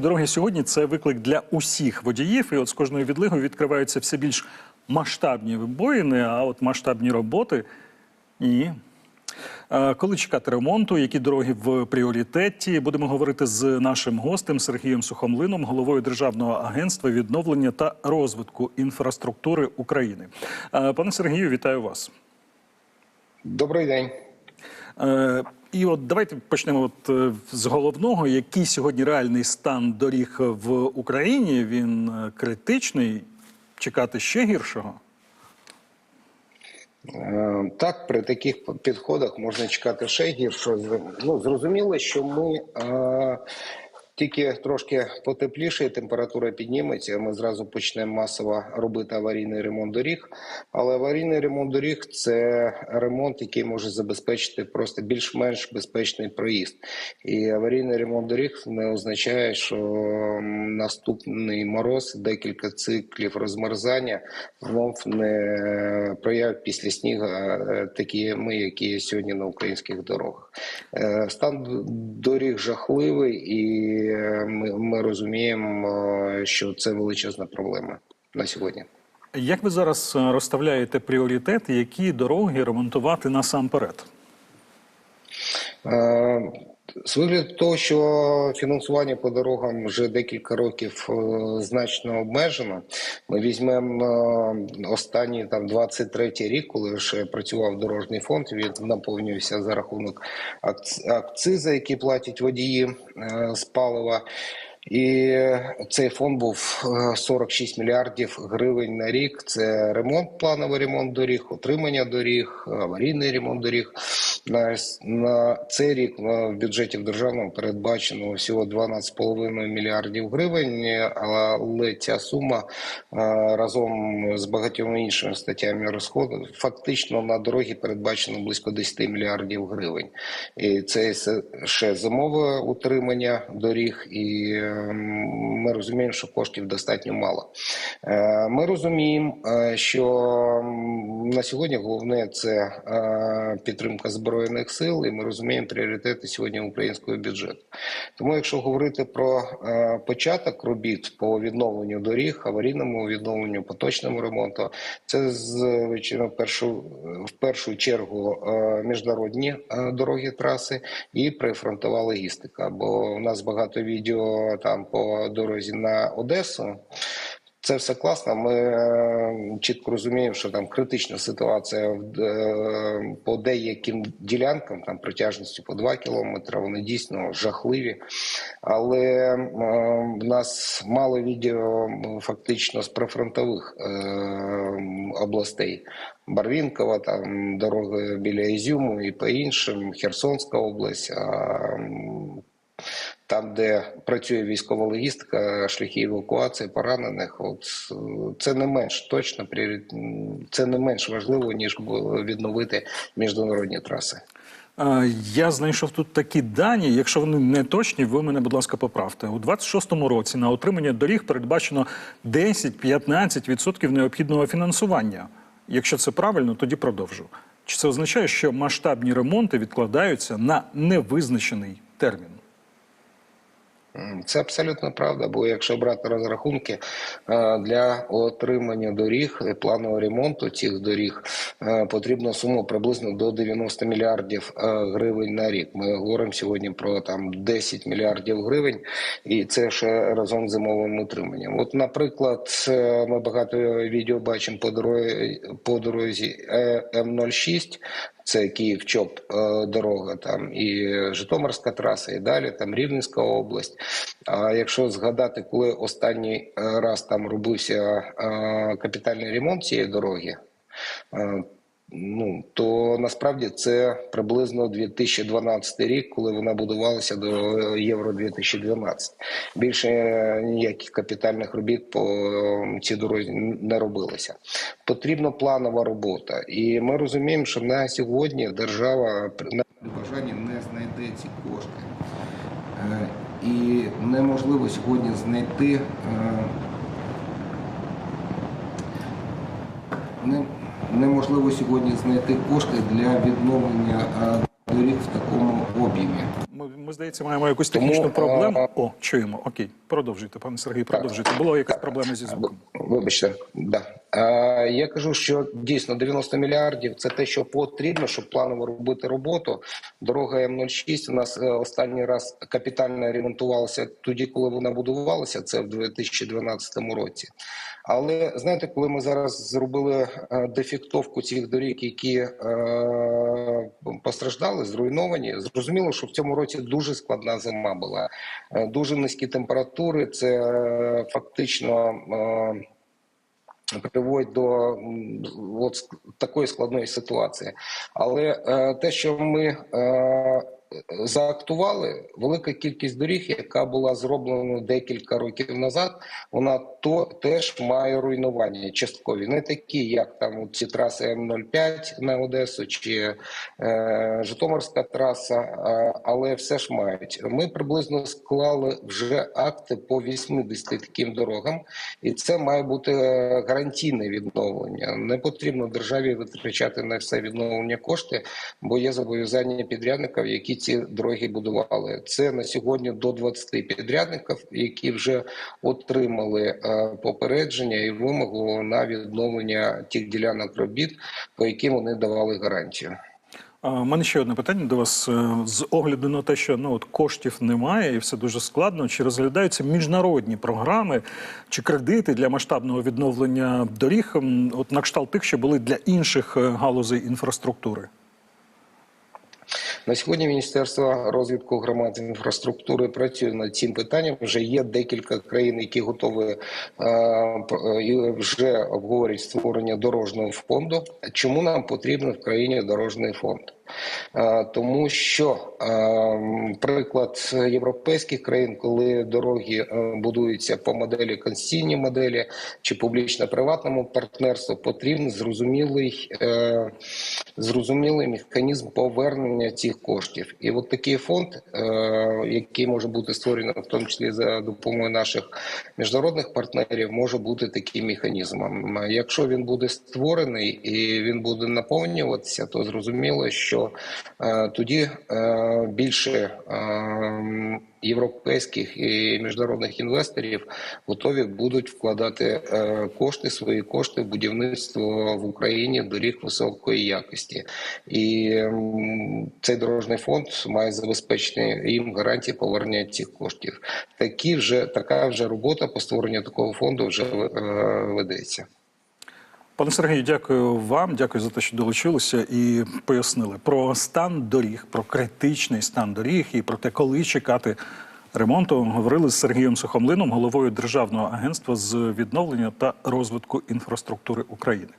Дороги сьогодні це виклик для усіх водіїв, і от з кожною відлигою відкриваються все більш масштабні вибоїни, а от масштабні роботи ні. Е, Коли чекати ремонту, які дороги в пріоритеті, будемо говорити з нашим гостем Сергієм Сухомлином, головою Державного агентства відновлення та розвитку інфраструктури України. Е, Пане Сергію, вітаю вас. Добрий день. І от давайте почнемо от е, з головного. Який сьогодні реальний стан доріг в Україні? Він е, критичний. Чекати ще гіршого? Е, Так, при таких підходах можна чекати ще гірше. Ну, зрозуміло, що ми тільки трошки потепліше, температура підніметься. Ми зразу почнемо масово робити аварійний ремонт доріг. Але аварійний ремонт доріг це ремонт, який може забезпечити просто більш-менш безпечний проїзд. І аварійний ремонт доріг не означає, що наступний мороз, декілька циклів розмерзання знов не проявить після снігу е, такі ми, які є сьогодні на українських дорогах. Е, Стан доріг жахливий, і ми, ми розуміємо, е, що це величезна проблема на сьогодні. Як ви зараз е, розставляєте пріоритети, які дороги ремонтувати насамперед? Е, З вигляду того, що фінансування по дорогам вже декілька років е, значно обмежено. Ми візьмемо е, останній там 23-й рік, коли ще працював дорожній фонд. Він наповнювався за рахунок акц- акциза, які платять водії з палива. І цей фонд був е, 46 мільярдів гривень на рік. Це ремонт, плановий ремонт доріг, утримання доріг, аварійний ремонт доріг. На, на цей рік в бюджеті в державному передбачено всього 12,5 мільярдів гривень, але ця сума е, разом з багатьма іншими статтями розходу фактично на дороги передбачено близько 10 мільярдів гривень. І це ще зимове утримання доріг, і е, ми розуміємо, що коштів достатньо мало. Е, Ми розуміємо, е, що на сьогодні головне це е, підтримка збройних сил, і ми розуміємо пріоритети сьогодні українського бюджету. Тому, якщо говорити про початок робіт по відновленню доріг, аварійному відновленню, поточному ремонту, це звичайно в першу в першу чергу міжнародні дороги, траси і прифронтова логістика. Бо у нас багато відео там по дорозі на Одесу. Це все класно. Ми е, чітко розуміємо, що там критична ситуація е, по деяким ділянкам, там протяжністю по 2 кілометри, вони дійсно жахливі. Але е, в нас мало відео фактично з прифронтових областей. Барвінкова, там дороги біля Ізюму і по іншим, Херсонська область. Там, де працює військова логістика, шляхи евакуації поранених, от це не менш точно це не менш важливо ніж відновити міжнародні траси. Я знайшов тут такі дані. Якщо вони не точні, ви мене, будь ласка, поправте. У 26-му році на отримання доріг передбачено 10-15% необхідного фінансування. Якщо це правильно, тоді продовжу. Чи це означає, що масштабні ремонти відкладаються на невизначений термін? Це абсолютно правда. Бо якщо брати розрахунки е, для отримання доріг, планового ремонту цих доріг, е, потрібна сума приблизно до 90 мільярдів е, гривень на рік. Ми говоримо сьогодні про там 10 мільярдів гривень, і це ще разом з зимовим утриманням. От, наприклад, ми багато відео бачимо по дорозі по дорозі е, М06. Це Київ чоп е, дорога, там і Житомирська траса, і далі там Рівненська область. А якщо згадати, коли останній е, раз там робився е, капітальний ремонт цієї дороги, ну то насправді це приблизно 2012 рік, коли вона будувалася до Євро 2012. Більше ніяких капітальних робіт по цій дорозі не робилося. Потрібна планова робота, і ми розуміємо, що на сьогодні держава на бажанні не знайде ці кошти. Е, І неможливо сьогодні знайти е, неможливо сьогодні знайти кошти для відновлення доріг в такому об'ємі. Ми Ми, здається, маємо якусь Тому, технічну проблему. а- О, чуємо. Окей, продовжуйте, пане Сергій, продовжуйте. Була якась проблема зі звуком. Вибачте, да. Е, я кажу, що дійсно 90 мільярдів це те, що потрібно, щоб планово робити роботу. Дорога М06 у нас е, останній раз капітально ремонтувалася тоді, коли вона будувалася. Це в 2012 році. Але знаєте, коли ми зараз зробили е, дефектовку цих доріг, які е, постраждали, зруйновані, зрозуміло, що в цьому році дуже складна зима була. Е, Дуже низькі температури. Це е, фактично. Е, Приводить до от такої складної ситуації, але е, те, що ми заактували, велика кількість доріг, яка була зроблена декілька років назад, вона то теж має руйнування часткові, не такі, як там ці траси М05 на Одесу чи е, Житомирська траса, е, але все ж мають. Ми приблизно склали вже акти по 80 таким дорогам, і це має бути е, гарантійне відновлення. Не потрібно державі витрачати на все відновлення кошти, бо є зобов'язання підрядників, які ці дороги будували. Це на сьогодні до 20 підрядників, які вже отримали е, попередження і вимогу на відновлення тих ділянок робіт, по яким вони давали гарантію. У мене ще одне питання до вас. Е, З огляду на те, що ну от коштів немає і все дуже складно. Чи розглядаються міжнародні програми чи кредити для масштабного відновлення доріг, от на кшталт тих, що були для інших е, галузей інфраструктури? На сьогодні Міністерство розвитку громад інфраструктури працює над цим питанням. Вже є декілька країн, які готові е, п- і вже обговорюють створення дорожнього фонду. Чому нам потрібен в країні дорожній фонд? Е, Тому що е, приклад європейських країн, коли дороги е, будуються по моделі конституційній моделі чи публічно-приватному партнерству, потрібен зрозумілий, зрозумілий механізм повернення цих коштів. І от такий фонд, який може бути створений в тому числі за допомогою наших міжнародних партнерів, може бути таким механізмом. Якщо він буде створений і він буде наповнюватися, то зрозуміло, що е, тоді е, більше е, європейських і міжнародних інвесторів готові будуть вкладати кошти, свої кошти в будівництво в Україні доріг високої якості, і цей дорожній фонд має забезпечити їм гарантії повернення цих коштів. Такі вже така вже робота по створенню такого фонду вже ведеться. Пане Сергію, дякую вам. Дякую за те, що долучилися і пояснили про стан доріг, про критичний стан доріг і про те, коли чекати ремонту. Говорили з Сергієм Сухомлином, головою Державного агентства з відновлення та розвитку інфраструктури України.